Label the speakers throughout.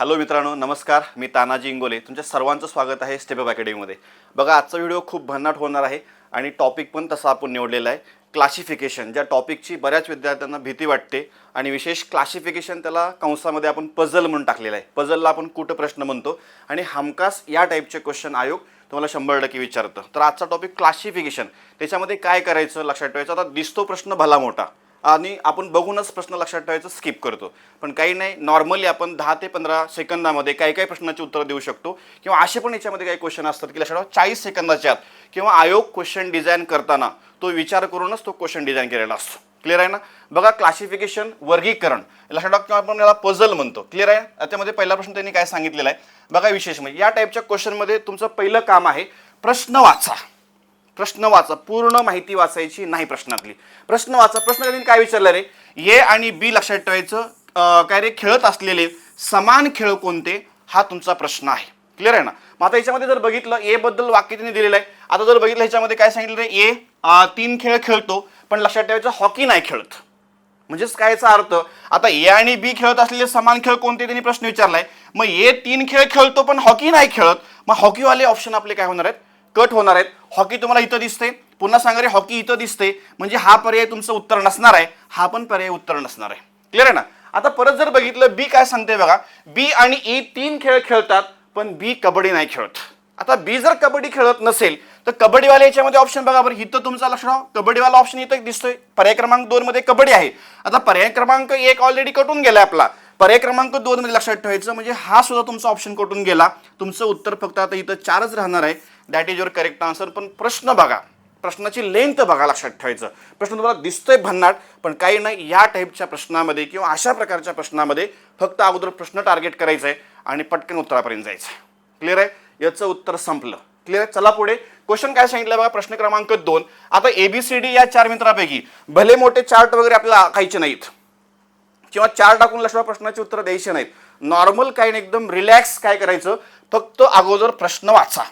Speaker 1: Hello मित्रांनो नमस्कार. मी तानाजी इंगोले. तुमच्या सर्वांचं स्वागत आहे स्टेप अप अकॅडमीमध्ये. बघा आजचा व्हिडिओ खूप भन्नाट होणार आहे आणि टॉपिक पण तसा आपण निवडलेला आहे. क्लासिफिकेशन ज्या टॉपिकची बऱ्याच विद्यार्थ्यांना भीती वाटते आणि विशेष क्लासिफिकेशन त्याला कंसामध्ये आपण पझल म्हणून टाकलेलं आहे. पझलला आपण कुठं प्रश्न म्हणतो आणि हमखास या टाईपचे क्वेश्चन आयोग तुम्हाला शंभर टक्के विचारतं. तर आजचा टॉपिक क्लासिफिकेशन त्याच्यामध्ये काय करायचं लक्षात ठेवायचं? आता दिसतो प्रश्न भला मोठा. आणि आपण बघूनच प्रश्न लक्षात ठेवायचं स्किप करतो. पण काही नाही नॉर्मली आपण दहा ते पंधरा सेकंदामध्ये काही काही प्रश्नाची उत्तरं देऊ शकतो. किंवा असे पण याच्यामध्ये काही क्वेश्चन असतात की लक्षात ठेवा चाळीस सेकंदाच्या आत किंवा आयोग क्वेश्चन डिझाईन करताना तो विचार करूनच तो क्वेश्चन डिझाईन केलेला असतो. क्लिअर आहे ना? बघा क्लासिफिकेशन वर्गीकरण. लक्षात ठेवा किंवा आपण याला पझल म्हणतो. क्लिअर आहे? त्यामध्ये पहिला प्रश्न त्यांनी काय सांगितलेला आहे? बघा विशेष म्हणजे या टाईपच्या क्वेश्चनमध्ये तुमचं पहिलं काम आहे प्रश्न वाचा. प्रश्न वाचा. पूर्ण माहिती वाचायची नाही प्रश्नातली. प्रश्न वाचा. प्रश्न त्यांनी काय विचारलं रे? ए आणि बी लक्षात ठेवायचं. काय रे? खेळत असलेले समान खेळ कोणते? हा तुमचा प्रश्न आहे. क्लिअर आहे ना? मग आता याच्यामध्ये जर बघितलं ए बद्दल वाक्य त्यांनी दिलेलं आहे. आता जर बघितलं ह्याच्यामध्ये काय सांगितलं रे? ए तीन खेळ खेळतो पण लक्षात ठेवायचं हॉकी नाही खेळत. म्हणजेच काय याचा अर्थ? आता ए आणि बी खेळत असलेले समान खेळ कोणते? त्यांनी प्रश्न विचारलाय. मग ए तीन खेळ खेळतो पण हॉकी नाही खेळत. मग हॉकीवाले ऑप्शन आपले काय होणार आहेत? कट होणार आहेत. हॉकी तुम्हाला इथं दिसते. पुन्हा सांगा रे हॉकी इथं दिसते. म्हणजे हा पर्याय तुमचं उत्तर नसणार आहे. हा पण पर्याय उत्तर नसणार आहे. क्लिअर आहे ना? आता परत जर बघितलं बी काय सांगते बघा. बी आणि ई तीन खेळ खेळतात पण बी कबड्डी नाही खेळत. आता बी जर कबड्डी खेळत नसेल तर कबड्डीवाले याच्यामध्ये ऑप्शन बघा बरं. इथं तुमचा लक्ष कबड्डीवाला ऑप्शन इथं दिसतोय. पर्याय क्रमांक दोन मध्ये कबड्डी आहे. आता पर्याय क्रमांक एक ऑलरेडी कटून गेलाय आपला. पर्याय क्रमांक दोन मध्ये लक्षात ठेवायचं म्हणजे हा सुद्धा तुमचा ऑप्शन कटून गेला. तुमचं उत्तर फक्त आता इथं चारच राहणार आहे. That is your correct answer पण प्रश्न बघा. प्रश्नाची लेंथ बघा लक्षात ठेवायचं. प्रश्न तुम्हाला दिसतोय भन्नाट पण काही नाही या टाईपच्या प्रश्नामध्ये किंवा अशा प्रकारच्या प्रश्नामध्ये फक्त अगोदर प्रश्न टार्गेट करायचा आहे आणि पटकन उत्तरापर्यंत जायचं आहे क्लिअर आहे? याचं उत्तर संपलं. क्लिअर आहे? चला पुढे. क्वेश्चन काय सांगितलं बघा? प्रश्न क्रमांक दोन. आता एबीसीडी या चार मित्रांपैकी भले मोठे चार्ट वगैरे आपल्याला आखायचे नाहीत किंवा चार टाकून लक्षात प्रश्नाची उत्तरं द्यायची नाहीत. नॉर्मल काय नाही एकदम रिलॅक्स काय करायचं? फक्त अगोदर प्रश्न वाचा.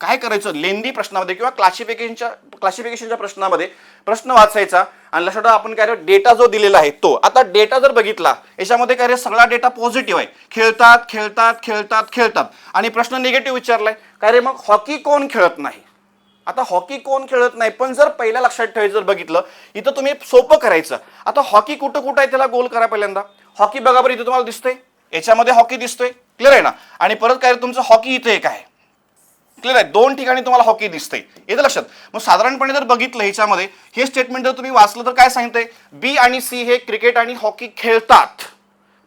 Speaker 1: काय करायचं? लेंदी प्रश्नामध्ये किंवा क्लासिफिकेशनच्या क्लासिफिकेशनच्या प्रश्नामध्ये प्रश्न वाचायचा. आणि लक्षात आपण काय रे डेटा जो दिलेला आहे तो. आता डेटा जर बघितला याच्यामध्ये काय रे सगळा डेटा पॉझिटिव्ह आहे. खेळतात खेळतात खेळतात खेळतात. आणि प्रश्न निगेटिव्ह विचारलाय. काय रे मग हॉकी कोण खेळत नाही? आता हॉकी कोण खेळत नाही? पण जर पहिल्या लक्षात ठेवायचं जर बघितलं इथं तुम्ही सोपं करायचं. आता हॉकी कुठं कुठं आहे त्याला गोल करा पहिल्यांदा. हॉकी बघा बरं इथं तुम्हाला दिसतंय. याच्यामध्ये हॉकी दिसतोय. क्लिअर आहे ना? आणि परत काय रे तुमचं हॉकी इथे एक आहे. क्लिअर आहे? दोन ठिकाणी तुम्हाला हॉकी दिसते येतं लक्षात. मग साधारणपणे जर बघितलं ह्याच्यामध्ये हे स्टेटमेंट जर तुम्ही वाचलं तर काय सांगते बी आणि सी हे क्रिकेट आणि हॉकी खेळतात.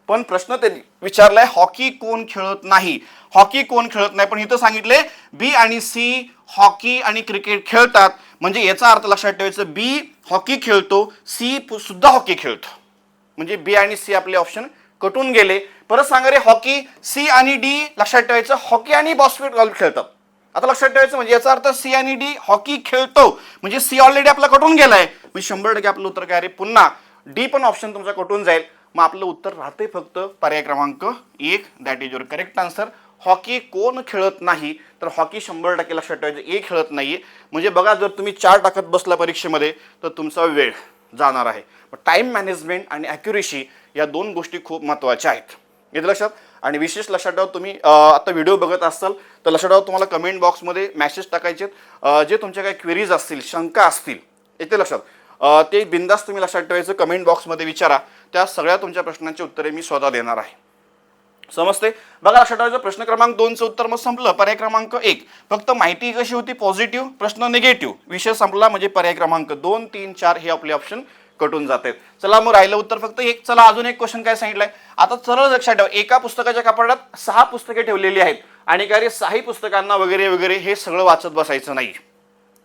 Speaker 1: पण प्रश्न त्यांनी विचारलाय हॉकी कोण खेळत नाही? हॉकी कोण खेळत नाही? पण इथं सांगितले बी आणि सी हॉकी आणि क्रिकेट खेळतात. म्हणजे याचा अर्थ लक्षात ठेवायचं बी हॉकी खेळतो सी सुद्धा हॉकी खेळतो. म्हणजे बी आणि सी आपले ऑप्शन कटून गेले. परत सांगा रे हॉकी सी आणि डी लक्षात ठेवायचं हॉकी आणि बॉस्केटबॉल खेळतात. आता लक्षात ठेवायचं म्हणजे याचा अर्थ सी आणि डी हॉकी खेळतो. म्हणजे सी ऑलरेडी आपला कटून गेलाय. मी शंभर टक्के आपलं उत्तर काय रे? पुन्हा डी पण ऑप्शन तुमचा कटून जाईल. मग आपलं उत्तर राहते फक्त पर्याय क्रमांक एक. That is your correct answer hockey कोण खेळत नाही? तर हॉकी शंभर टक्के लक्षात ठेवायचं. ए खेळत नाही म्हणजे बघा जर तुम्ही चार टाकत बसला परीक्षेमध्ये तर तुमचा वेळ जाणार आहे. टाईम मॅनेजमेंट आणि ॲक्युरेसी या दोन गोष्टी खूप महत्त्वाच्या आहेत. येतं लक्षात? आणि विशेष लक्षात ठेवा तुम्ही आता व्हिडिओ बघत असाल तर लक्षात ठेवा तुम्हाला कमेंट बॉक्समध्ये मॅसेज टाकायचे जे तुमच्या काही क्वेरीज असतील शंका असतील येते लक्षात. ते बिंदास तुम्ही लक्षात ठेवायचं कमेंट बॉक्समध्ये विचारा. त्या सगळ्या तुमच्या प्रश्नांची उत्तरे मी स्वतः देणार आहे. समजते बघा लक्षात ठेवायचं प्रश्न क्रमांक दोनचं उत्तर मग संपलं. पर्याय क्रमांक एक. फक्त माहिती कशी होती? पॉझिटिव्ह प्रश्न निगेटिव्ह विषय संपला म्हणजे पर्याय क्रमांक दोन तीन चार हे आपले ऑप्शन कटून जात. आहेत चला मग राहिलं उत्तर फक्त एक. चला अजून एक क्वेश्चन काय सांगितलंय? आता सरळ लक्षात ठेवा एका पुस्तकाच्या कपाटात सहा पुस्तके ठेवलेली आहेत आणि काय रे सहाही पुस्तकांना वगैरे वगैरे हे सगळं वाचत बसायचं नाही.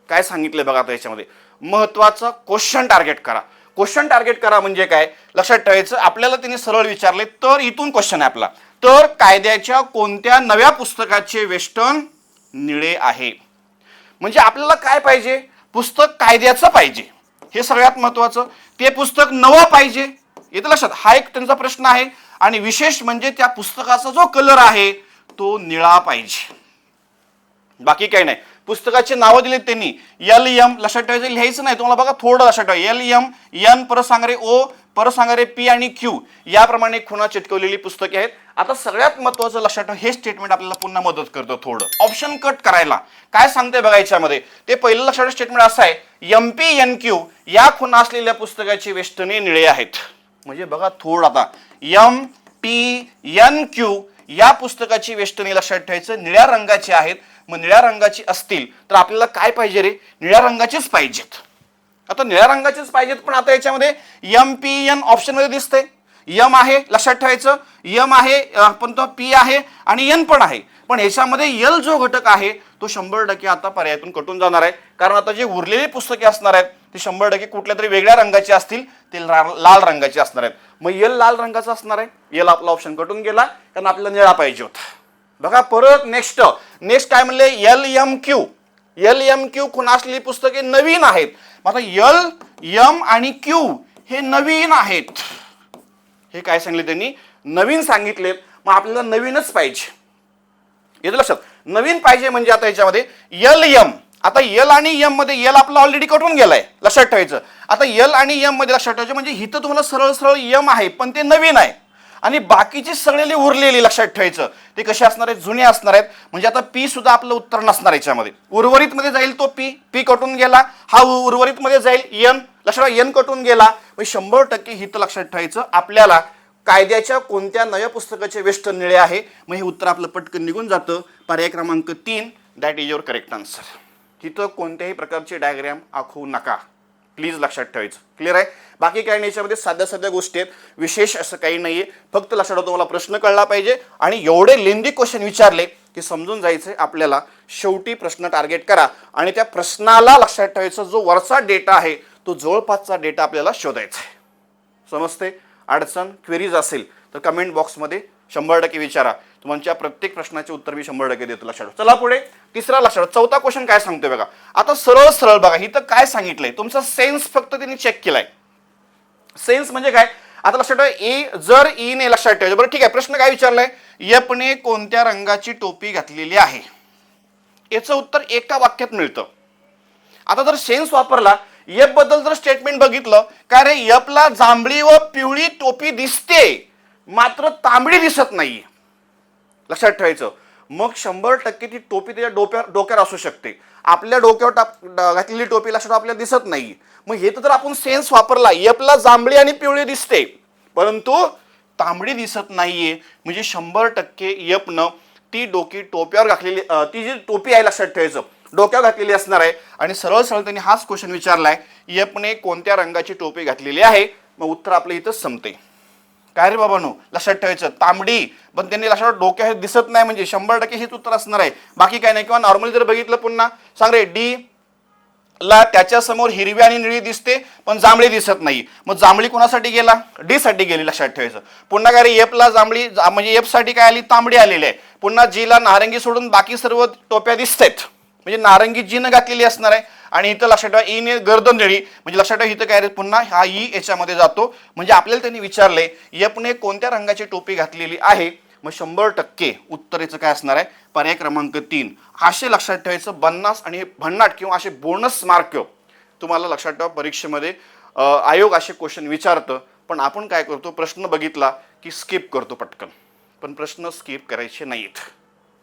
Speaker 1: काय सांगितलंय बघा आता याच्यामध्ये? महत्वाचं क्वेश्चन टार्गेट करा. क्वेश्चन टार्गेट करा म्हणजे काय? लक्षात ठेवायचं आपल्याला तिने सरळ विचारले तर इथून क्वेश्चन आहे आपला. तर कायद्याच्या कोणत्या नव्या पुस्तकाचे वेस्टर्न निळे आहे? म्हणजे आपल्याला काय पाहिजे? पुस्तक कायद्याचं पाहिजे. हे सगळ्यात महत्वाचं. ते पुस्तक नवं पाहिजे. येतं लक्षात. हा एक त्यांचा प्रश्न आहे. आणि विशेष म्हणजे त्या पुस्तकाचा जो कलर आहे तो निळा पाहिजे. बाकी काही नाही. पुस्तकाची नावं दिलीत त्यांनी. एल एम लक्षात ठेवायचं? लिहायचं नाही. तुम्हाला बघा थोडं लक्षात ठेवा. एल एम एन परत सांगरे ओ परत सांगणारे पी आणि क्यू याप्रमाणे खुणा चिटकवलेली पुस्तके आहेत. आता सगळ्यात महत्वाचं लक्षात हे स्टेटमेंट आपल्याला पुन्हा मदत करतं थोडं. ऑप्शन कट करायला. काय सांगते बघा याच्यामध्ये? ते पहिलं लक्षात स्टेटमेंट असं आहे एम पी एन क्यू या खुणा असलेल्या पुस्तकाची वेष्टने निळे आहेत. म्हणजे बघा थोडं आता. एम पी एन क्यू या पुस्तकाची वेष्टने लक्षात ठेवायचं. निळ्या रंगाची आहेत. मग निळ्या रंगाची असतील तर आपल्याला काय पाहिजे रे? निळ्या रंगाचीच पाहिजेत. आता निळ्या रंगाचेच पाहिजेत पण आता याच्यामध्ये एम पी एन ऑप्शनमध्ये दिसतंय. यम आहे लक्षात ठेवायचं. यम आहे पण तो पी आहे आणि एन पण आहे. पण ह्याच्यामध्ये यल जो घटक आहे तो शंभर टक्के आता पर्यायातून कटून जाणार आहे. कारण आता जे उरलेली पुस्तके असणार आहेत ते शंभर टक्के कुठल्या तरी वेगळ्या रंगाची असतील ते लाल रंगाची असणार आहेत. मग यल लाल रंगाचा असणार आहे. यल आपला ऑप्शन कटून गेला कारण आपल्याला निळा पाहिजे होता. बघा परत नेक्स्ट नेक्स्ट काय म्हणले? L M Q L M Q कुणासली पुस्तके नवीन आहेत. आता यल एम आणि क्यू हे नवीन आहेत. हे काय सांगितले त्यांनी? नवीन सांगितलेत. मग आपल्याला नवीनच पाहिजे. येतं लक्षात? नवीन पाहिजे म्हणजे आता याच्यामध्ये यल यम आता यल आणि यममध्ये यल आपला ऑलरेडी कटून गेलाय. लक्षात ठेवायचं. आता यल आणि यममध्ये लक्षात ठेवायचं म्हणजे हिथं तुम्हाला सरळ सरळ यम आहे पण ते नवीन आहे. आणि बाकीची सगळेली उरलेली लक्षात ठेवायचं. ते कसे असणार आहेत? जुने असणार आहेत. म्हणजे आता पी सुद्धा आपलं उत्तर नसणार याच्यामध्ये. उर्वरित मध्ये जाईल तो पी पी कटून गेला. हा उर्वरित मध्ये जाईल यन लक्षात एन यन कटून गेला. म्हणजे शंभर टक्के हित लक्षात ठेवायचं. आपल्याला कायद्याच्या कोणत्या नव्या पुस्तकाचे वेष्ट निळे आहे? मग हे उत्तर आपलं पटकन निघून जातं. पर्याय क्रमांक तीन. That is your correct answer तिथं कोणत्याही प्रकारचे डायग्रॅम आखवू नका. प्लीज लक्षात ठेवायचं. क्लिअर आहे? बाकी काही नाही याच्यामध्ये साध्या साध्या गोष्टी आहेत. विशेष असं काही नाही आहे फक्त लक्षात ठेवा तुम्हाला प्रश्न कळला पाहिजे. आणि एवढे लेंदी क्वेश्चन विचारले की समजून जायचं आपल्याला. शेवटी प्रश्न टार्गेट करा. आणि त्या प्रश्नाला लक्षात ठेवायचं जो वरचा डेटा आहे तो जवळपासचा डेटा आपल्याला शोधायचा आहे. समजते अडचण क्वेरीज असेल तर कमेंट बॉक्समध्ये शंभर टक्के विचारा. तुमच्या प्रत्येक प्रश्नाचे उत्तर मी शंभर टक्के देतो लक्षात चला पुढे. तिसरा लक्षात चौथा क्वेश्चन काय सांगतोय बघा. आता सरळ सरळ बघा इथं काय सांगितलंय? तुमचा सेन्स फक्त त्यांनी चेक केलाय. सेन्स म्हणजे काय? आता लक्षात ठेवा ए जर ई ने लक्षात ठेवायचं बरं ठीक आहे प्रश्न काय विचारलाय? यपने कोणत्या रंगाची टोपी घातलेली आहे? याचं उत्तर एका वाक्यात मिळतं. आता जर सेन्स वापरला यपबद्दल जर स्टेटमेंट बघितलं का रे यपला जांभळी व पिवळी टोपी दिसते? मात्र तांबडी दिसत नाही. लक्षात ठेवायचं. मग शंभर टक्के ती टोपी त्याच्या डोक्यावर डोक्यावर असू शकते. आपल्या डोक्यावर टाप घातलेली टोपी लक्षात आपल्याला दिसत नाही. मग हे तर आपण सेन्स वापरला यपला जांभळी आणि पिवळी दिसते. परंतु तांबडी दिसत नाहीये. म्हणजे शंभर टक्के यपनं ती डोकी टोप्यावर घातलेली ती जी टोपी आहे लक्षात ठेवायचं. डोक्यावर घातलेली असणार आहे. आणि सरळ सरळ त्यांनी हाच क्वेश्चन विचारलाय. यपने कोणत्या रंगाची टोपी घातलेली आहे? मग उत्तर आपलं इथंच संपते. काय रे बाबानो लक्षात ठेवायचं. तांबडी. पण त्यांनी लक्षात हे दिसत नाही म्हणजे शंभर टक्के हेच उत्तर असणार आहे. बाकी काय नाही. किंवा नॉर्मली जर बघितलं पुन्हा सांग रे डी ला त्याच्यासमोर हिरवी आणि निळी दिसते पण जांभळी दिसत नाही. मग जांभळी कोणासाठी गेला? डी साठी गेली लक्षात ठेवायचं. पुन्हा काय रे जांभळी जा- म्हणजे एफसाठी काय आली? तांबडी आलेली आहे. पुन्हा जीला नारंगी सोडून बाकी सर्व टोप्या दिसतात म्हणजे नारंगी जीनं घातलेली असणार आहे. आणि इथं लक्षात ठेवा ईने गर्दन निळी म्हणजे लक्षात ठेवा इथं काय पुन्हा हा ई याच्यामध्ये जातो. म्हणजे आपल्याला त्यांनी विचारले यपने कोणत्या रंगाची टोपी घातलेली आहे? मग शंभर टक्के उत्तरेचं काय असणार आहे? पर्याय क्रमांक तीन. असे लक्षात ठेवायचं पन्नास आणि भन्नाट किंवा असे बोनस मार्क तुम्हाला लक्षात ठेवा परीक्षेमध्ये. आयोग असे क्वेश्चन विचारतं पण आपण काय करतो? प्रश्न बघितला की स्किप करतो पटकन. पण प्रश्न स्किप करायचे नाहीत.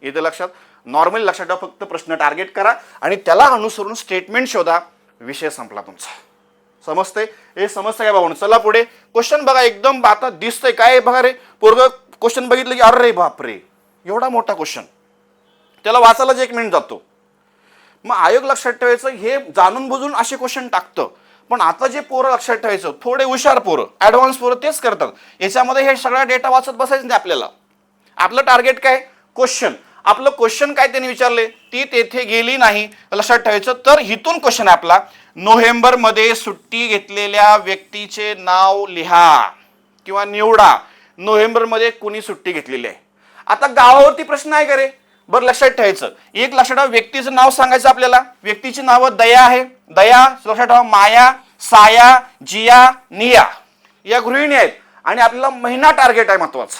Speaker 1: इथं लक्षात? नॉर्मली लक्षात ठेवा फक्त प्रश्न टार्गेट करा आणि त्याला अनुसरून स्टेटमेंट शोधा. विषय संपला तुमचा. समजते हे समजतं काय बाबा? चला पुढे. क्वेश्चन बघा एकदम आता दिसतंय. काय बघा रे? पोरग क्वेश्चन बघितलं की अरे बापरे! एवढा मोठा क्वेश्चन त्याला वाचायलाच एक मिनिट जातो. मग आयोग लक्षात ठेवायचं हे जाणून बुजून असे क्वेश्चन टाकतं. पण आता जे पोरं लक्षात ठेवायचं थोडे हुशार पोरं ॲडव्हान्स पोरं तेच करतात. याच्यामध्ये हे सगळा डेटा वाचत बसायचं नाही आपल्याला. आपलं टार्गेट काय? क्वेश्चन आपलं क्वेश्चन काय त्यांनी विचारले? ती तेथे गेली नाही. लक्षात ठेवायचं तर हिथून क्वेश्चन आहे आपला. नोव्हेंबरमध्ये सुट्टी घेतलेल्या व्यक्तीचे नाव लिहा किंवा निवडा. नोव्हेंबरमध्ये कुणी सुट्टी घेतलेली आहे? आता गावावरती प्रश्न आहे का रे? बरं लक्षात ठेवायचं. एक लक्षात ठेवा व्यक्तीचं नाव सांगायचं आपल्याला. व्यक्तीची नावं दया आहे. दया लक्षात ठेवा माया साया जिया निया. या गृहिणी आहेत. आणि आपल्याला महिना टार्गेट आहे महत्त्वाचा.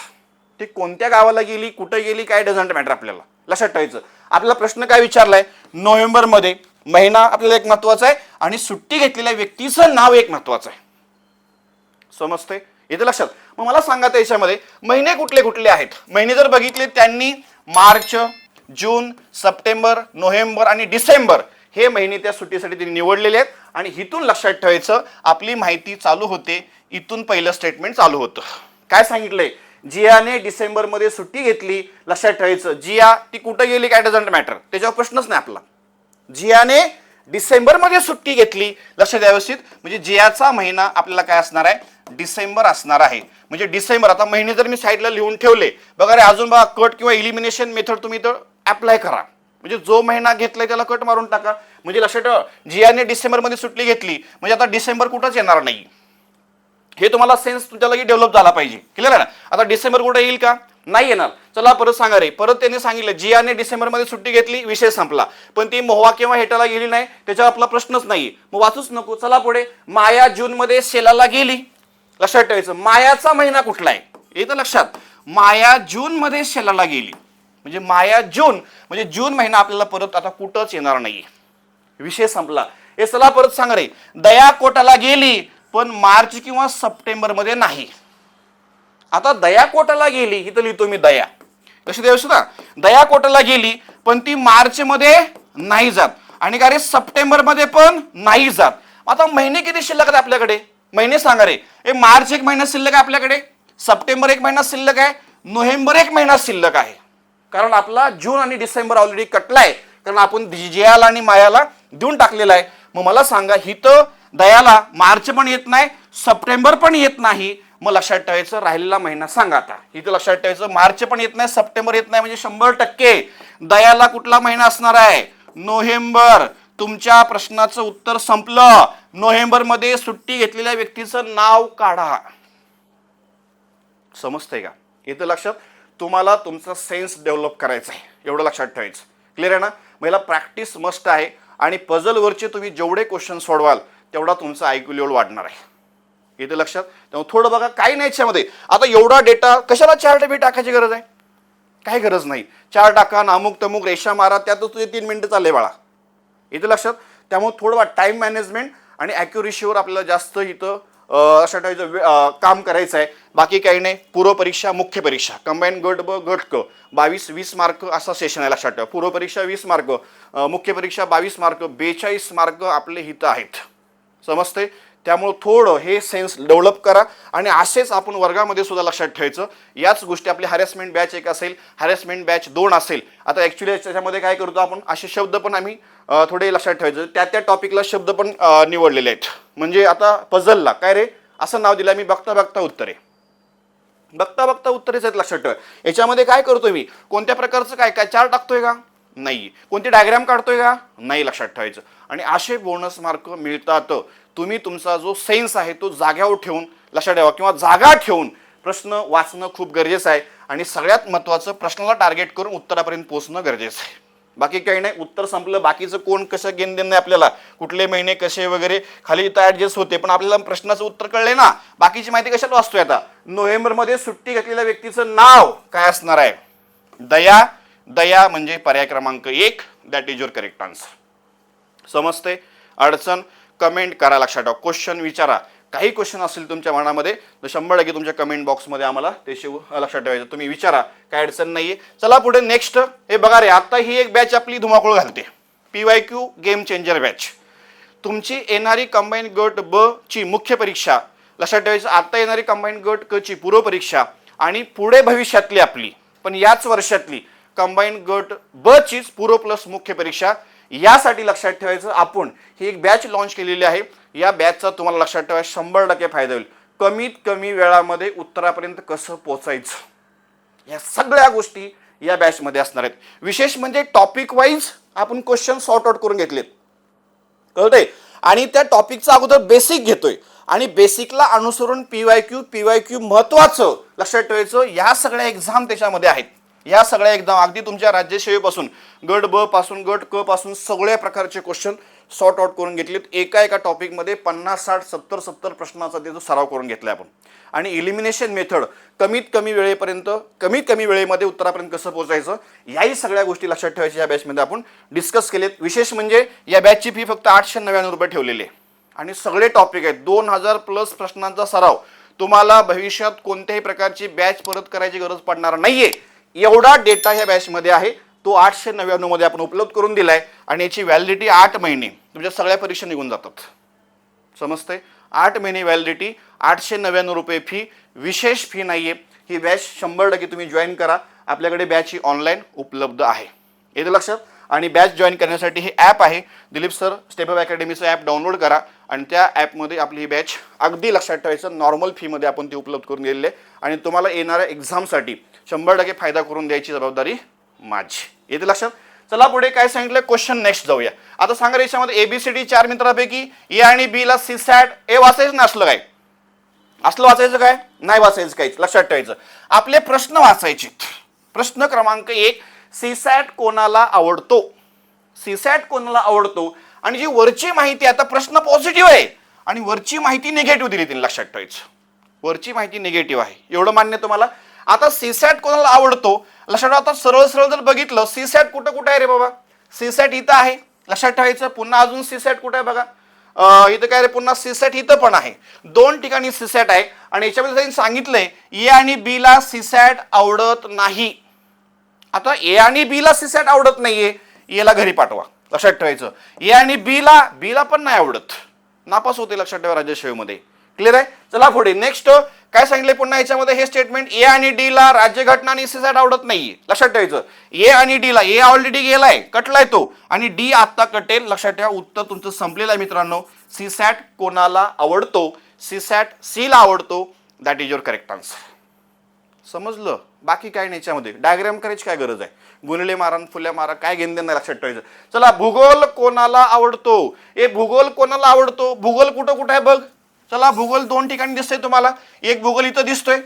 Speaker 1: ती कोणत्या गावाला गेली कुठं गेली काय डझंट मॅटर आपल्याला. लक्षात ठेवायचं. आपला प्रश्न काय विचारलाय? नोव्हेंबरमध्ये महिना आपल्याला एक महत्त्वाचा आहे आणि सुट्टी घेतलेल्या व्यक्तीचं नाव एक महत्वाचं आहे. समजते येते लक्षात. मग मला सांगा त्याच्यामध्ये महिने कुठले कुठले आहेत? महिने जर बघितले त्यांनी मार्च जून सप्टेंबर नोव्हेंबर आणि डिसेंबर हे महिने त्या सुट्टीसाठी त्यांनी निवडलेले आहेत. आणि इथून लक्षात ठेवायचं आपली माहिती चालू होते इथून पहिलं स्टेटमेंट चालू होतं. काय सांगितलंय? जियाने डिसेंबरमध्ये सुट्टी घेतली लक्षात ठेवायचं. जिया ती कुठं गेली काय डझंट मॅटर त्याच्यावर प्रश्नच नाही आपला. जियाने डिसेंबरमध्ये सुट्टी घेतली लक्षात द्या व्यवस्थित. म्हणजे जियाचा महिना आपल्याला काय असणार आहे? डिसेंबर असणार आहे. म्हणजे डिसेंबर आता महिने जर मी साईडला लिहून ठेवले बघा रे अजून बघा कट किंवा इलिमिनेशन मेथड तुम्ही तर अप्लाय करा. म्हणजे जो महिना घेतलाय त्याला कट मारून टाका. म्हणजे लक्षात ठेवा जियाने डिसेंबरमध्ये सुट्टी घेतली म्हणजे आता डिसेंबर कुठंच येणार नाही. हे तुम्हाला सेन्स तुमच्या लगे डेव्हलप झाला पाहिजे. क्लिअर आहे ना? आता डिसेंबर कुठे येईल का? नाही येणार. चला परत सांगा रे. परत त्यांनी सांगितलं जियाने डिसेंबरमध्ये सुट्टी घेतली विषय संपला. पण ती मोहवा किंवा हेटाला गेली नाही त्याच्यावर आपला प्रश्नच नाही मग वाचूच नको. चला पुढे. माया जूनमध्ये सेलाला गेली. लक्षात ठेवायचं. मायाचा महिना कुठला आहे? येतं लक्षात. माया जूनमध्ये सेलाला गेली. म्हणजे माया जून म्हणजे जून महिना आपल्याला परत आता कुठंच येणार नाही विषय संपला. हे चला परत सांगा रे. दया कोटाला गेली. पण मार्च किंवा सप्टेंबरमध्ये नाही. आता दया कोटाला गेली इथं लिहितो मी दया. कशी द्यावी सुद्धा दया कोटाला गेली पण ती मार्चमध्ये नाही जात. आणि का रे सप्टेंबरमध्ये पण नाही जात. आता महिने किती शिल्लक आहेत आपल्याकडे? महिने सांगा रे. ए मार्च एक महिना शिल्लक आहे आपल्याकडे? सप्टेंबर एक महिना शिल्लक आहे? नोव्हेंबर एक महिना शिल्लक आहे. कारण आपला जून आणि डिसेंबर ऑलरेडी कटलाय. कारण आपण जियाला आणि मायाला देऊन टाकलेला आहे. मग मला सांगा हिथं दयाला मार्च पण येत नाही सप्टेंबर पण येत नाही. मग लक्षात ठेवायचं राहिलेला महिना सांगा आता. इथं लक्षात ठेवायचं मार्च पण येत नाही सप्टेंबर येत नाही म्हणजे शंभर टक्के दयाला कुठला महिना असणार आहे? नोव्हेंबर. तुमच्या प्रश्नाचं उत्तर संपलं. नोव्हेंबरमध्ये सुट्टी घेतलेल्या व्यक्तीचं नाव काढा. समजतंय का? येतं लक्षात तुम्हाला तुमचा सेन्स डेव्हलप करायचा आहे. एवढं लक्षात ठेवायचं. क्लिअर आहे ना? महिला प्रॅक्टिस मस्ट आहे. आणि पझलवरचे तुम्ही जेवढे क्वेश्चन सोडवाल तेवढा तुमचा आयक्यू लेवल वाढणार आहे. येते लक्षात? त्यामुळे थोडं बघा काही नाही याच्यामध्ये. आता एवढा डेटा कशाला चार बी टाकायची गरज आहे? काही गरज नाही. चार टाका नामुक तमुक रेषा मारा त्यातच तुझे तीन मिनटं चालले बाळा. इथं लक्षात? त्यामुळे थोडं टाईम मॅनेजमेंट आणि ॲक्युरेशीवर आपल्याला जास्त इथं अशा टाईपचं काम करायचं आहे बाकी काही नाही. पूर्व परीक्षा मुख्य परीक्षा. कंबाईन गट ब गट क. बावीस वीस मार्क असा सेशन आहे लक्षात ठेवा. पूर्वपरीक्षा वीस मार्क मुख्य परीक्षा बावीस मार्क बेचाळीस मार्क आपले हित आहेत. समजते त्यामुळं थोडं हे सेन्स डेव्हलप करा आणि असेच आपण वर्गामध्ये सुद्धा लक्षात ठेवायचं. याच गोष्टी आपली हॅरेसमेंट बॅच एक असेल हॅरेसमेंट बॅच दोन असेल. आता ॲक्च्युली त्याच्यामध्ये काय करतो आपण? असे शब्द पण आम्ही थोडे लक्षात ठेवायचं. त्या त्या टॉपिकला शब्द पण निवडलेले आहेत. म्हणजे आता पझलला काय रे? असं नाव दिलं मी बघता बघता उत्तरे. बघता बघता उत्तरेच आहेत लक्षात ठेवा. याच्यामध्ये काय करतोय मी? कोणत्या प्रकारचं काय काय चार टाकतोय का? नाही. कोणती डायग्राम काढतोय का? नाही लक्षात ठेवायचं. आणि असे बोनस मार्क मिळतात. तुम्ही तुमचा जो सेन्स आहे तो जाग्यावर ठेवून लक्षात ठेवा किंवा जागा ठेवून प्रश्न वाचणं खूप गरजेचं आहे. आणि सगळ्यात महत्त्वाचं प्रश्नाला टार्गेट करून उत्तरापर्यंत पोहोचणं गरजेचं आहे. बाकी काही नाही उत्तर संपलं. बाकीचं कोण कसं घेणं देणं नाही आपल्याला? कुठले महिने कसे वगैरे? खाली इथं ॲडजस्ट होते पण आपल्याला प्रश्नाचं उत्तर कळले ना? बाकीची माहिती कशाला वाचतोय आता? नोव्हेंबरमध्ये सुट्टी घेतलेल्या व्यक्तीचं नाव काय असणार आहे? दया दया म्हणजे पर्याय क्रमांक एक that is your correct answer समजते अडचण? कमेंट करा लक्षात ठेवा. क्वेश्चन विचारा. काही क्वेश्चन असतील तुमच्या मनामध्ये तर शंभर टक्के तुमच्या कमेंट बॉक्समध्ये आम्हाला ते शिव लक्षात ठेवायचं. तुम्ही विचारा. काय अडचण नाहीये. चला पुढे नेक्स्ट हे बघा रे आता ही एक बॅच आपली धुमाकूळ घालते. P Y Q game changer batch तुमची येणारी कंबाईन गट ब ची मुख्य परीक्षा. लक्षात ठेवायचं आता येणारी कंबाईन गट क ची पूर्व परीक्षा. आणि पुढे भविष्यातली आपली. पण याच वर्षातली. कंबाईन गट ब चीच पूर्व प्लस मुख्य परीक्षा. यासाठी लक्षात ठेवायचं आपण ही एक बॅच लॉन्च केलेली आहे. या बॅचचा तुम्हाला लक्षात ठेवायचा शंभर टक्के फायदा होईल. कमीत कमी वेळामध्ये उत्तरापर्यंत कसं पोचायचं? या सगळ्या गोष्टी या बॅचमध्ये असणार आहेत. विशेष म्हणजे टॉपिक वाईज आपण क्वेश्चन सॉर्ट आउट करून घेतलेत. कळतंय? आणि त्या टॉपिकचा अगोदर बेसिक घेतोय. आणि बेसिकला अनुसरून P Y Q P Y Q महत्वाचं लक्षात ठेवायचं या सगळ्या एक्झाम त्याच्यामध्ये आहेत. या सगळ्या एकदम अगदी तुमच्या राज्यसेवेपासून गट ब पासून गट क पासून सगळ्या प्रकारचे क्वेश्चन सॉर्ट आउट करून घेतलेत. एका एका टॉपिकमध्ये पन्नास साठ सत्तर सत्तर प्रश्नाचा त्याचा सराव करून घेतला आपण. आणि इलिमिनेशन मेथड कमीत कमी वेळेपर्यंत कमीत कमी वेळेमध्ये उत्तरापर्यंत कसं पोहोचायचं याही सगळ्या गोष्टी लक्षात ठेवायच्या या बॅचमध्ये आपण डिस्कस केलेत. विशेष म्हणजे या बॅचची फी फक्त आठशे नव्याण्णव रुपये ठेवलेली आहे. आणि सगळे टॉपिक आहेत. दोन हजार प्लस प्रश्नांचा सराव. तुम्हाला भविष्यात कोणत्याही प्रकारची बॅच परत करायची गरज पडणार नाहीये. एवढा डेटा ह्या बॅचमध्ये आहे तो आठशे नव्याण्णवमध्ये आपण उपलब्ध करून दिला आहे आणि याची व्हॅलिडिटी आठ महिने तुमच्या सगळ्या परीक्षा निघून जातात. समजतंय? आठ महिने व्हॅलिडिटी आठशे नव्याण्णव रुपये फी विशेष फी नाही आहे ही बॅच शंभर टक्के तुम्ही जॉईन करा. आपल्याकडे बॅच ही ऑनलाईन उपलब्ध आहे. येतं लक्षात? आणि बॅच जॉईन करण्यासाठी हे ॲप आहे. दिलीप सर स्टेप अप अकॅडमीचं ॲप डाउनलोड करा आणि त्या ॲपमध्ये आपली ही बॅच अगदी लक्षात ठेवायचं. नॉर्मल फीमध्ये आपण ती उपलब्ध करून दिलेली आहे. आणि तुम्हाला येणाऱ्या एक्झामसाठी शंभर टक्के फायदा करून द्यायची जबाबदारी माझी. येते लक्षात? चला पुढे काय सांगितलं? क्वेश्चन नेक्स्ट जाऊया. आता सांगा याच्यामध्ये एबीसीडी चार मित्रांपैकी ए आणि बी ला सी सॅट ए वाचायचं ना असलं काय? असलं वाचायचं काय? नाही वाचायचं काय लक्षात ठेवायचं. आपले प्रश्न वाचायचे. प्रश्न क्रमांक एक सीसॅट कोणाला आवडतो? सीसॅट कोणाला आवडतो? आणि जी वरची माहिती आहे, आता प्रश्न पॉझिटिव्ह आहे. आणि वरची माहिती निगेटिव्ह दिली तिने लक्षात ठेवायचं. वरची माहिती निगेटिव्ह आहे. एवढं मान्य तुम्हाला? आता सीसॅट कोणाला आवडतो? लक्षात आता सरळ सरळ जर बघितलं सीसॅट कुठं कुठं आहे रे बाबा? सीसॅट इथं आहे. लक्षात ठेवायचं पुन्हा अजून सीसॅट कुठं आहे बघा? इथं काय रे पुन्हा सीसॅट इथं पण आहे. दोन ठिकाणी सीसॅट आहे. आणि याच्यामध्ये त्यांनी सांगितलंय ए आणि बी ला सीसॅट आवडत नाही. आता ए आणि बी ला सीसॅट आवडत नाहीये एला घरी पाठवा. लक्षात ठेवायचं. ए आणि बी ला बी ला पण नाही आवडत. नापास होते लक्षात ठेवा राज्यसेवेमध्ये क्लिअर आहे? चला पुढे. नेक्स्ट काय सांगितले पुन्हा याच्यामध्ये? हे स्टेटमेंट ए आणि डी ला राज्यघटना आणि सीसाट आवडत नाहीये. लक्षात ठेवायचं. ए आणि डी ला ए ऑलरेडी गेलाय. कटलाय तो. आणि डी आता कटेल. लक्षात ठेवा उत्तर तुमचं संपलेलं आहे मित्रांनो. सीसॅट कोणाला आवडतो? सीसॅट सी ला आवडतो. That is your correct answer समजलं? बाकी काय नाही याच्यामध्ये. डायग्राम करायची काय गरज आहे? गुणले मारा फुले फुल्या मारा काय घेणं देणं नाही लक्षात ठेवायचं. चला भूगोल कोणाला आवडतो? ए भूगोल कोणाला आवडतो? भूगोल कुठं कुठं आहे बघ. चला भूगोल दोन ठिकाणी दिसतोय तुम्हाला. एक भूगोल इथं दिसतोय.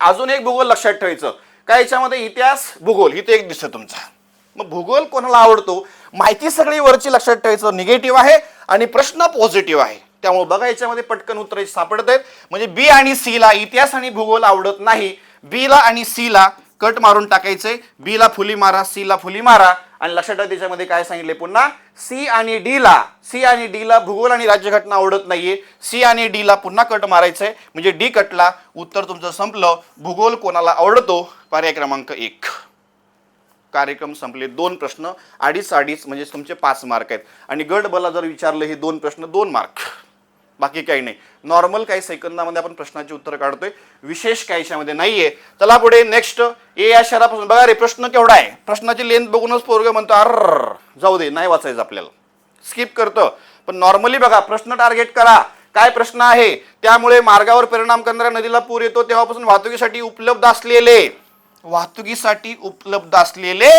Speaker 1: अजून एक भूगोल लक्षात ठेवायचं. काय याच्यामध्ये इतिहास भूगोल इथं एक दिसतं तुमचा. मग भूगोल कोणाला आवडतो? माहिती सगळी वरची लक्षात ठेवायचं. निगेटिव्ह आहे आणि प्रश्न पॉझिटिव्ह आहे. त्यामुळे बघा याच्यामध्ये पटकन उत्तर सापडत आहेत म्हणजे बी आणि सी ला इतिहास आणि भूगोल आवडत नाही. बी ला आणि सी ला कट मारून टाकायचे. बी ला फुली मारा सी ला फुली मारा. आणि लक्षात ठेवा त्याच्यामध्ये काय सांगितले पुन्हा सी आणि डी ला सी आणि डी ला भूगोल आणि राज्यघटना आवडत नाहीये. सी आणि डी ला पुन्हा कट मारायचंय. म्हणजे डी कटला उत्तर तुमचं संपलं. भूगोल कोणाला आवडतो? पर्याय क्रमांक एक. कार्यक्रम संपले दोन प्रश्न अडीच अडीच म्हणजे तुमचे पाच मार्क आहेत. आणि गट बला जर विचारलं हे दोन प्रश्न दोन मार्क बाकी काही नाही. नॉर्मल काही सेकंदामध्ये आपण प्रश्नाची उत्तर काढतोय. विशेष काही याच्यामध्ये नाहीये. चला पुढे नेक्स्ट ए या शहरापासून. बघा रे प्रश्न केवढा आहे. प्रश्नाची लेंथ बघूनच पोरग म्हणतो अर जाऊ दे नाही वाचायचं आपल्याला. स्किप करतं. पण नॉर्मली बघा प्रश्न टार्गेट करा. काय प्रश्न आहे? त्यामुळे मार्गावर परिणाम करणाऱ्या नदीला पूर येतो तेव्हापासून वाहतुकीसाठी उपलब्ध असलेले. वाहतुकीसाठी उपलब्ध असलेले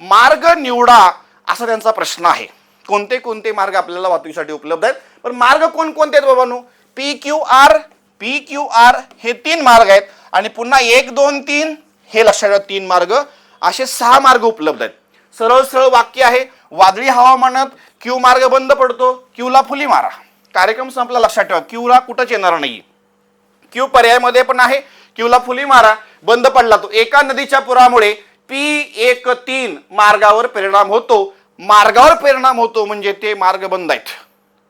Speaker 1: मार्ग निवडा असा त्यांचा प्रश्न आहे. कोणते कोणते मार्ग आपल्याला वाहतुकीसाठी उपलब्ध आहेत? पण मार्ग कोणकोणते आहेत बाबांनो? P Q R P Q R हे तीन मार्ग आहेत. आणि पुन्हा एक दोन तीन हे लक्षात ठेवा तीन मार्ग. असे सहा मार्ग उपलब्ध आहेत. सरळ सरळ वाक्य आहे. वादळी हवामानात क्यू मार्ग बंद पडतो क्यूला फुली मारा. कार्यक्रम संपला लक्षात ठेवा. क्यूला कुठंच येणार नाही क्यू पर्यायमध्ये पण आहे क्यूला फुली मारा बंद पडला तो. एका नदीच्या पुरामुळे पी एक तीन मार्गावर परिणाम होतो. मार्गावर परिणाम होतो म्हणजे ते मार्ग बंद आहेत.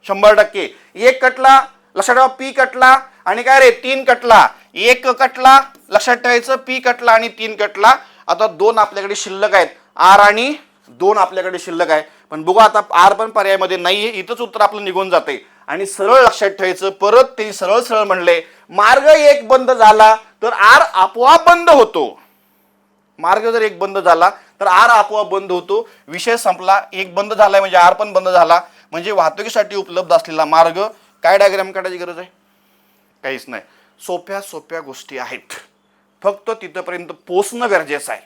Speaker 1: शंभर टक्के. एक कटला लक्षात ठेवा पी कटला आणि काय रे तीन कटला. एक कटला लक्षात ठेवायचं पी कटला आणि तीन कटला. आता दोन आपल्याकडे शिल्लक आहेत. आर आणि दोन आपल्याकडे शिल्लक आहे. पण बघू आता आर पण पर्यायामध्ये आहे इथंच उत्तर आपलं निघून जाते आणि सरळ लक्षात ठेवायचं परत ते सरळ सरळ म्हणले मार्ग एक बंद झाला तर आर आपोआप बंद होतो. मार्ग जर एक बंद झाला तर आर आपोआप बंद होतो. विषय संपला. एक बंद झालाय म्हणजे आर पण बंद झाला. म्हणजे वाहतुकीसाठी उपलब्ध असलेला मार्ग काय डायग्राम काढायची गरज आहे? काहीच नाही. सोप्या सोप्या गोष्टी आहेत. फक्त तिथंपर्यंत पोचणं गरजेचं आहे.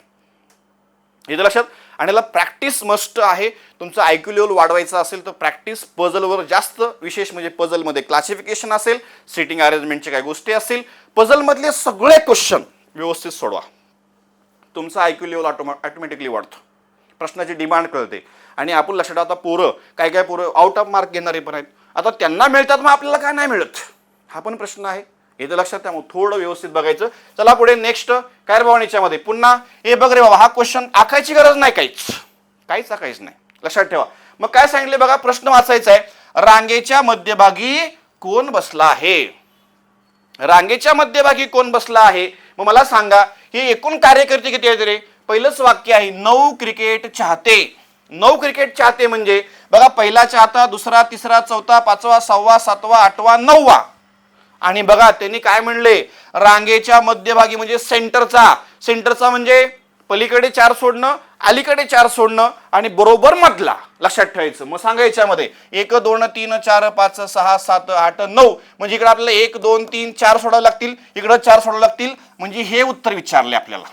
Speaker 1: येतं लक्षात. आणि याला प्रॅक्टिस मस्ट आहे. तुमचं आयक्यू लेवल वाढवायचं असेल तर प्रॅक्टिस पझलवर जास्त विशेष म्हणजे पझलमध्ये क्लासिफिकेशन असेल सिटिंग अरेंजमेंटच्या काही गोष्टी असतील पझलमधले सगळे क्वेश्चन व्यवस्थित सोडवा. तुमचा आयक्यू लेवल ऑटोमॅ ऑटोमॅटिकली वाढतो. प्रश्नाची डिमांड कळते. आणि आपण लक्षात आता पोरं काय काय पोरं आउट ऑफ मार्क घेणारे पण आहेत. आता त्यांना मिळतात मग आपल्याला काय नाही मिळत? हा पण प्रश्न आहे. येतं लक्षात त्यामुळे थोडं व्यवस्थित बघायचं. चला पुढे नेक्स्ट काय रे बाबा याच्यामध्ये? पुन्हा हे बघ रे बाबा हा क्वेश्चन आखायची गरज नाही काहीच. काहीच आखायच नाही. लक्षात ठेवा. मग काय सांगितले बघा प्रश्न वाचायचा आहे. रांगेच्या मध्यभागी कोण बसला आहे? रांगेच्या मध्यभागी कोण बसला आहे? मग मला सांगा हे एकूण कार्यकर्ते किती आहेत रे? पहिलंच वाक्य आहे नऊ क्रिकेट चाहते. नऊ क्रिकेट चाहते म्हणजे बघा पहिला चाहता दुसरा तिसरा चौथा पाचवा सहावा सातवा आठवा नववा. आणि बघा त्यांनी काय म्हणले? रांगेच्या मध्यभागी म्हणजे सेंटरचा. सेंटरचा म्हणजे पलीकडे चार सोडणं अलीकडे चार सोडणं आणि बरोबर मधला. लक्षात ठेवायचं. मग सांगा याच्यामध्ये एक दोन तीन चार पाच सहा सात आठ नऊ म्हणजे इकडे आपल्याला एक दोन तीन चार सोडावे लागतील इकडं चार सोडावे लागतील म्हणजे हे उत्तर विचारले आपल्याला.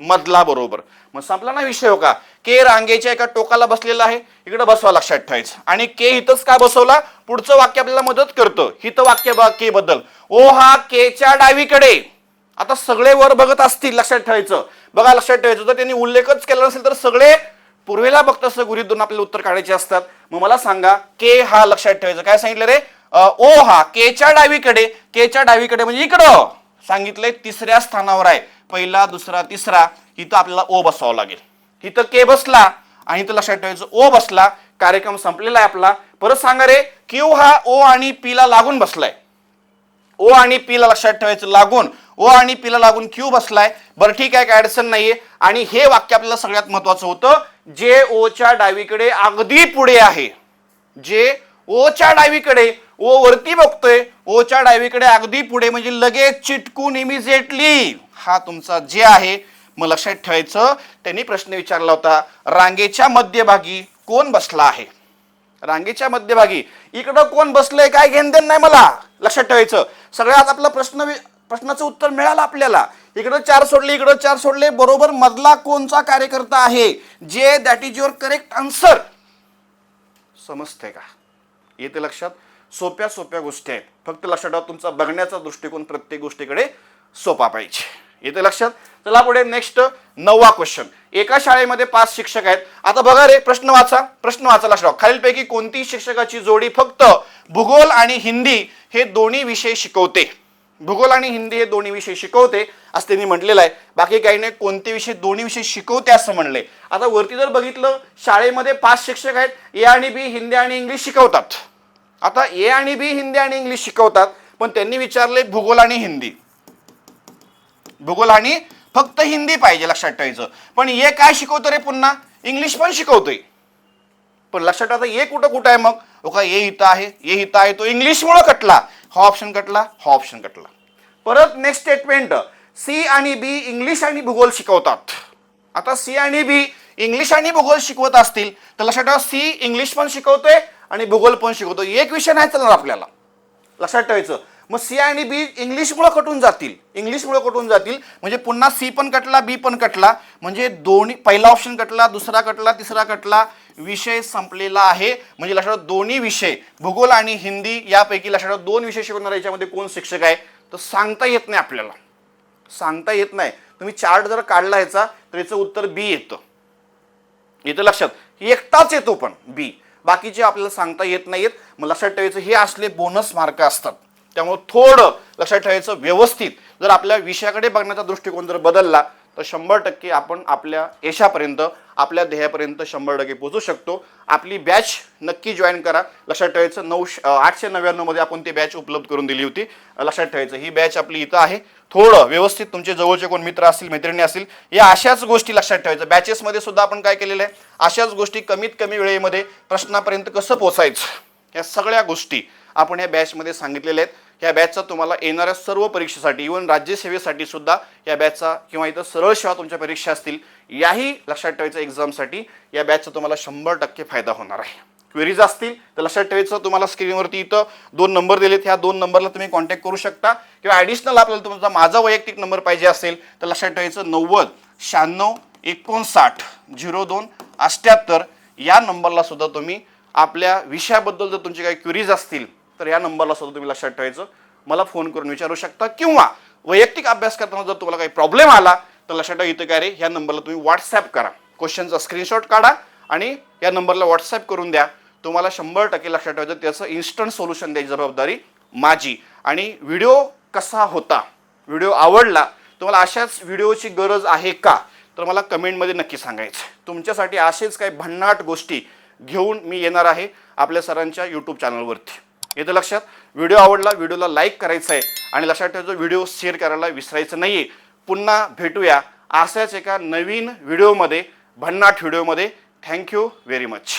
Speaker 1: मधला बरोबर. मग संपला ना विषय हो का? के रांगेच्या एका टोकाला बसलेला आहे इकडे बसवा लक्षात ठेवायचं. आणि के इथंच का बसवला? पुढचं वाक्य आपल्याला मदत करतं. हिथं वाक्य के बद्दल. ओ हा केच्या डावीकडे. आता सगळे वर बघत असतील लक्षात ठेवायचं. बघा लक्षात ठेवायचं. जर त्यांनी उल्लेखच केला नसेल तर सगळे पूर्वेला बघत असं गुरीत दोन आपल्याला उत्तर काढायचे असतात. मग मला सांगा के हा लक्षात ठेवायचं. काय सांगितलं रे? ओ हा केच्या डावीकडे केच्या डावीकडे म्हणजे इकडं. सांगितलंय तिसऱ्या स्थानावर आहे. पहिला दुसरा तिसरा. इथं आपल्याला ओ बसावं लागेल. इथं के बसला आणि इथं लक्षात ठेवायचं ओ बसला. कार्यक्रम संपलेला आहे आपला. परत सांगा रे क्यू हा ओ आणि पी ला लागून बसलाय? ओ आणि पी ला लक्षात ठेवायचं लागून. ओ आणि पी ला लागून क्यू बसलाय? बरं ठीक आहे काय अडचण नाहीये. आणि हे वाक्य आपल्याला सगळ्यात महत्वाचं होतं. जे ओच्या डावीकडे अगदी पुढे आहे. जे ओच्या डावीकडे ओ वरती बघतोय ओच्या डावीकडे अगदी पुढे म्हणजे लगेच चिटकून इमिजिएटली हा तुमचा जे आहे मग लक्षात ठेवायचं. त्यांनी प्रश्न विचारला होता रांगेच्या मध्यभागी कोण बसला आहे? रांगेच्या मध्यभागी. इकडं कोण बसलंय काय घेणदेन नाही मला. लक्षात ठेवायचं. सगळ्यात आपला प्रश्न वि- प्रश्नाचं उत्तर मिळालं आपल्याला. इकडं चार सोडले इकडं चार सोडले बरोबर मधला कोणचा कार्यकर्ता आहे? जे that is your correct answer समजते का? येते लक्षात? सोप्या सोप्या गोष्टी आहेत. फक्त लक्षात ठेवा तुमचा बघण्याचा दृष्टिकोन प्रत्येक गोष्टीकडे सोपा पाहिजे. येते लक्षात? चला पुढे नेक्स्ट नववा क्वेश्चन एका शाळेमध्ये पाच शिक्षक आहेत. आता बघा रे प्रश्न वाचा. प्रश्न वाचा लक्षात खालीलपैकी कोणती शिक्षकाची जोडी फक्त भूगोल आणि हिंदी हे दोन्ही विषय शिकवते. भूगोल आणि हिंदी हे दोन्ही विषय शिकवते असं त्यांनी म्हटलेलं आहे. बाकी काही नाही कोणते विषय दोन्ही विषय शिकवते असं म्हणले आता वरती जर बघितलं शाळेमध्ये पाच शिक्षक आहेत ए आणि बी हिंदी आणि इंग्लिश शिकवतात. आता ए आणि बी हिंदी आणि इंग्लिश शिकवतात पण त्यांनी विचारले भूगोल आणि हिंदी. भूगोल आणि फक्त हिंदी पाहिजे लक्षात ठेवायचं. पण ये काय शिकवतो रे पुन्हा? इंग्लिश पण शिकवतोय. पण लक्षात ठेवता ये कुठं कुठं आहे मग? ओका का इथं आहे ये इथं आहे तो इंग्लिशमुळं कटला. हा ऑप्शन कटला हा ऑप्शन कटला. परत नेक्स्ट स्टेटमेंट सी आणि बी इंग्लिश आणि भूगोल शिकवतात. आता सी आणि बी इंग्लिश आणि भूगोल शिकवत असतील तर लक्षात ठेवा सी इंग्लिश पण शिकवतोय आणि भूगोल पण शिकवतोय. एक विषय नाही चालणार आपल्याला. लक्षात ठेवायचं. मग सी आणि बी इंग्लिशमुळं कटून जातील. इंग्लिशमुळं कटून जातील. म्हणजे पुन्हा सी पण कटला बी पण कटला. म्हणजे दोन्ही पहिला ऑप्शन कटला दुसरा कटला तिसरा कटला. विषय संपलेला आहे. म्हणजे लक्षात दोन्ही विषय भूगोल आणि हिंदी यापैकी लक्षात दोन विषय शिकवणारा याच्यामध्ये कोण शिक्षक आहे? तर सांगता येत नाही आपल्याला. सांगता येत नाही. तुम्ही चार्ट जर काढला याचा तर याचं उत्तर बी येतं. येतं लक्षात. एकटाच येतो पण बी बाकीचे आपल्याला सांगता येत नाहीत मग लक्षात ठेवायचं हे असले बोनस मार्क असतात. त्यामुळं थोडं लक्षात ठेवायचं व्यवस्थित. जर आपल्या विषयाकडे बघण्याचा दृष्टिकोन जर बदलला तर शंभर टक्के आपण आपल्या यशापर्यंत आपल्या ध्येयापर्यंत शंभर टक्के पोहोचू शकतो. आपली बॅच नक्की जॉईन करा. लक्षात ठेवायचं नऊ आठशे नव्याण्णवमध्ये आपण ती बॅच उपलब्ध करून दिली होती. लक्षात ठेवायचं ही बॅच आपली इथं आहे. थोडं व्यवस्थित तुमचे जवळचे कोण मित्र असतील मैत्रिणी असतील या अशाच गोष्टी लक्षात ठेवायचं. बॅचेसमध्ये सुद्धा आपण काय केलेलं आहे? अशाच गोष्टी कमीत कमी वेळेमध्ये प्रश्नापर्यंत कसं पोचायचं या सगळ्या गोष्टी आपण या बॅचमध्ये सांगितलेले आहेत. या बॅचचा तुम्हाला येणाऱ्या सर्व परीक्षेसाठी इव्हन राज्यसेवेसाठी सुद्धा या बॅचचा किंवा इथं सरळ सेवा तुमच्या परीक्षा असतील याही लक्षात ठेवायचं एक्झामसाठी या बॅचचा तुम्हाला शंभर टक्के फायदा होणार आहे. क्वेरीज असतील तर लक्षात ठेवायचं तुम्हाला स्क्रीनवरती इथं दोन नंबर दिलेत. ह्या दोन नंबरला तुम्ही कॉन्टॅक्ट करू शकता. किंवा ॲडिशनल आपल्याला तुमचा माझा वैयक्तिक नंबर पाहिजे असेल तर लक्षात ठेवायचं नव्वद शहाण्णव एकोणसाठ झिरो दोन अठ्ठ्याहत्तर या नंबरला सुद्धा तुम्ही आपल्या विषयाबद्दल जर तुमचे काही क्वेरीज असतील तर या नंबरला सुद्धा तुम्ही लक्षात ठेवायचं. मला फोन करून विचारू शकता किंवा वैयक्तिक अभ्यास करताना जर तुम्हाला काही प्रॉब्लेम आला तर लक्षात ठेवा इथं काय रे? ह्या नंबरला तुम्ही व्हॉट्सॲप करा. क्वेश्चनचा स्क्रीनशॉट काढा आणि या नंबरला व्हॉट्सअप करून द्या. तुम्हाला शंभर टक्के लक्षात ठेवायचं त्याचं इन्स्टंट सोल्युशन द्यायची जबाबदारी माझी. आणि व्हिडिओ कसा होता? व्हिडिओ आवडला? तुम्हाला अशाच व्हिडिओची गरज आहे का? तर मला कमेंटमध्ये नक्की सांगायचं. तुमच्यासाठी असेच काही भन्नाट गोष्टी घेऊन मी येणार आहे आपल्या सरांच्या यूट्यूब चॅनलवरती येतं लक्षात? व्हिडिओ आवडला व्हिडिओला लाईक करायचा आहे आणि लक्षात ठेवायचं व्हिडिओ शेअर करायला विसरायचं नाही आहे पुन्हा भेटूया अशाच एका नवीन व्हिडिओमध्ये भन्नाट व्हिडिओमध्ये. Thank you very much